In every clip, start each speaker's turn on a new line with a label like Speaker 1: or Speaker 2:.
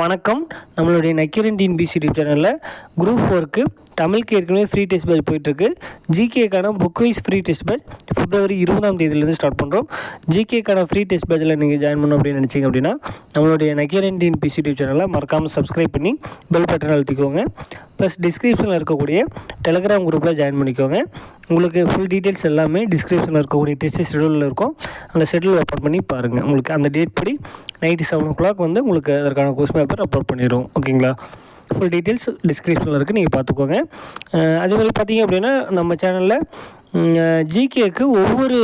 Speaker 1: வணக்கம். நம்மளுடைய நக்கீரன் டிஎன்பிசி சேனலில் குரூப் ஒர்க்கு தமிழுக்கு ஏற்கனவே ஃப்ரீ டெஸ்ட் பேட்ச் போயிட்டுருக்கு. ஜிகேக்கான book wise free test batch பிப்ரவரி இருபதாம் தேதியிலேருந்து ஸ்டார்ட் பண்ணுறோம் ஜிகேக்கான ஃப்ரீ டெஸ்ட் பேட்சில் நீங்கள் ஜாயின் பண்ணணும் அப்படின்னு நினச்சிங்க அப்படின்னா நம்மளுடைய நக்கீரன் டிஎன்பிசி யூடியூப் சேனலை மறக்காமல் சப்ஸ்கிரைப் பண்ணி பெல் பட்டன் அழுத்திக்கோங்க. ப்ளஸ் டிஸ்கிரிப்ஷனில் இருக்கக்கூடிய டெலகிராம் குரூப்பில் ஜாயின் பண்ணிக்கோங்க. உங்களுக்கு ஃபுல் டீட்டெயில்ஸ் எல்லாமே டிஸ்கிரிப்ஷனில் இருக்கக்கூடிய டெஸ்ட் ஷெடியூலில் இருக்கும். அந்த ஷெடியூல் ஓப்பன் பண்ணி பாருங்கள் உங்களுக்கு அந்த டேட் படி நைட்டு செவன் ஓ கிளாக் வந்து உங்களுக்கு அதற்கான கோர்ஸ் பேப்பர் அப்லோட் பண்ணிடுவோம் ஓகேங்களா ஃபுல் டீட்டெயில்ஸ் டிஸ்கிரிப்ஷனில் இருக்குது நீங்கள் பார்த்துக்கோங்க அதேமாதிரி பார்த்தீங்க அப்படின்னா நம்ம சேனலில் ஜிகேக்கு ஒவ்வொரு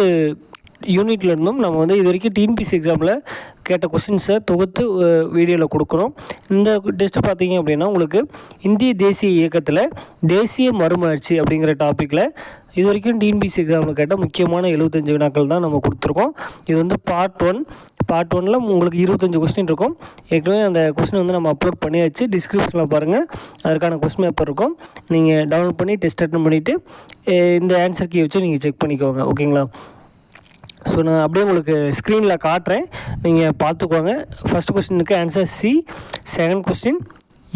Speaker 1: யூனிட்லேருந்தும் நம்ம வந்து இது வரைக்கும் டிஎன்பிசி எக்ஸாமில் கேட்ட கொஸ்டின்ஸை தொகுத்து வீடியோவில் கொடுக்குறோம். இந்த டெஸ்ட்டு பார்த்தீங்க அப்படின்னா உங்களுக்கு இந்திய தேசிய இயக்கத்தில் தேசிய மறுமலர்ச்சி அப்படிங்கிற டாப்பிக்கில் இது வரைக்கும் டிஎன்பிசி எக்ஸாமில் கேட்ட முக்கியமான எழுபத்தஞ்சு வினாக்கள் தான் நம்ம கொடுத்துருக்கோம். இது வந்து பார்ட் ஒன் பார்ட் ஒனில் உங்களுக்கு இருபத்தஞ்சு கொஸ்டின் இருக்கும். ஏற்கனவே அந்த கொஸ்டின் வந்து நம்ம அப்லோட் பண்ணியாச்சு. டிஸ்கிரிப்ஷனில் பாருங்கள் அதற்கான கொஸ்டின் பேப்பர் இருக்கும். நீங்கள் டவுன்லோட் பண்ணி டெஸ்ட் அட்டன் பண்ணிவிட்டு இந்த ஆன்சர் கீ வச்சு நீங்கள் செக் பண்ணிக்கோங்க. ஓகேங்களா ஸோ நான் அப்படியே உங்களுக்கு ஸ்க்ரீனில் காட்டுறேன். நீங்கள் பார்த்துக்கோங்க. ஃபஸ்ட் கொஸ்டினுக்கு answer C second question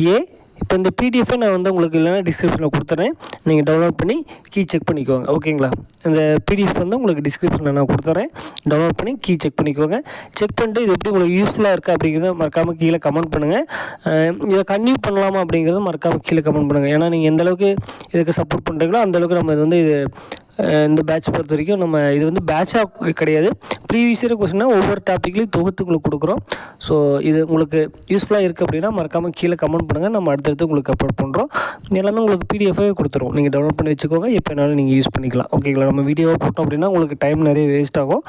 Speaker 1: A இப்போ இந்த பிடிஎஃபை நான் வந்து உங்களுக்கு இல்லைனா டிஸ்கிரிப்ஷனில் கொடுத்துறேன். நீங்கள் டவுன்லோட் பண்ணி கீ செக் பண்ணிக்கோங்க. ஓகேங்களா இந்த பிடிஎஃப் வந்து உங்களுக்கு டிஸ்கிரிப்ஷனில் நான் கொடுத்துறேன். டவுன்லோட் பண்ணி கீ செக் பண்ணிக்கோங்க. செக் பண்ணிட்டு இது எப்படி உங்களுக்கு யூஸ்ஃபுல்லாக இருக்கா அப்படிங்கிறத மறக்காமல் கீழே கமெண்ட் பண்ணுங்கள் இதை கன்டினியூ பண்ணலாமா அப்படிங்கிறத மறக்காமல் கீழே கமெண்ட் பண்ணுங்கள் ஏன்னா நீங்கள் எந்தளவுக்கு இதுக்கு சப்போர்ட் பண்ணுறீங்களோ அந்தளவுக்கு நம்ம இது வந்து இது இந்த பேட்ச் பொறுத்த வரைக்கும் நம்ம இது வந்து பேட்சாக கிடையாது. ப்ரீவியஸ் இயர் கொஸ்டினாக ஒவ்வொரு டாப்பிக்லையும் தொகுத்து உங்களுக்கு கொடுக்குறோம். ஸோ இது உங்களுக்கு யூஸ்ஃபுல்லாக இருக்குது அப்படின்னா மறக்காமல் கீழே கமெண்ட் பண்ணுங்கள் நம்ம அடுத்தடுத்து உங்களுக்கு அப்லோட் பண்ணுறோம் எல்லாமே உங்களுக்கு பிடிஎஃபாகவே கொடுத்துருவோம். நீங்கள் டவுன்லோட் பண்ணி வச்சுக்கோங்க. எப்போ வேணாலும் நீங்கள் யூஸ் பண்ணிக்கலாம். ஓகேங்களா நம்ம வீடியோவாக போட்டோம் அப்படின்னா உங்களுக்கு டைம் நிறைய வேஸ்ட் ஆகும்.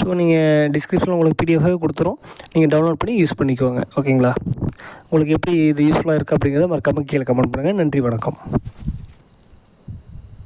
Speaker 1: ஸோ நீங்கள் டிஸ்கிரிப்ஷனில் உங்களுக்கு பிடிஎஃபாகவே கொடுத்துரும். நீங்கள் டவுன்லோட் பண்ணி யூஸ் பண்ணிக்கோங்க. ஓகேங்களா உங்களுக்கு எப்படி இது யூஸ்ஃபுல்லாக இருக்குது அப்படிங்கிறத மறக்காமல் கீழே கமெண்ட் பண்ணுங்கள் நன்றி வணக்கம்.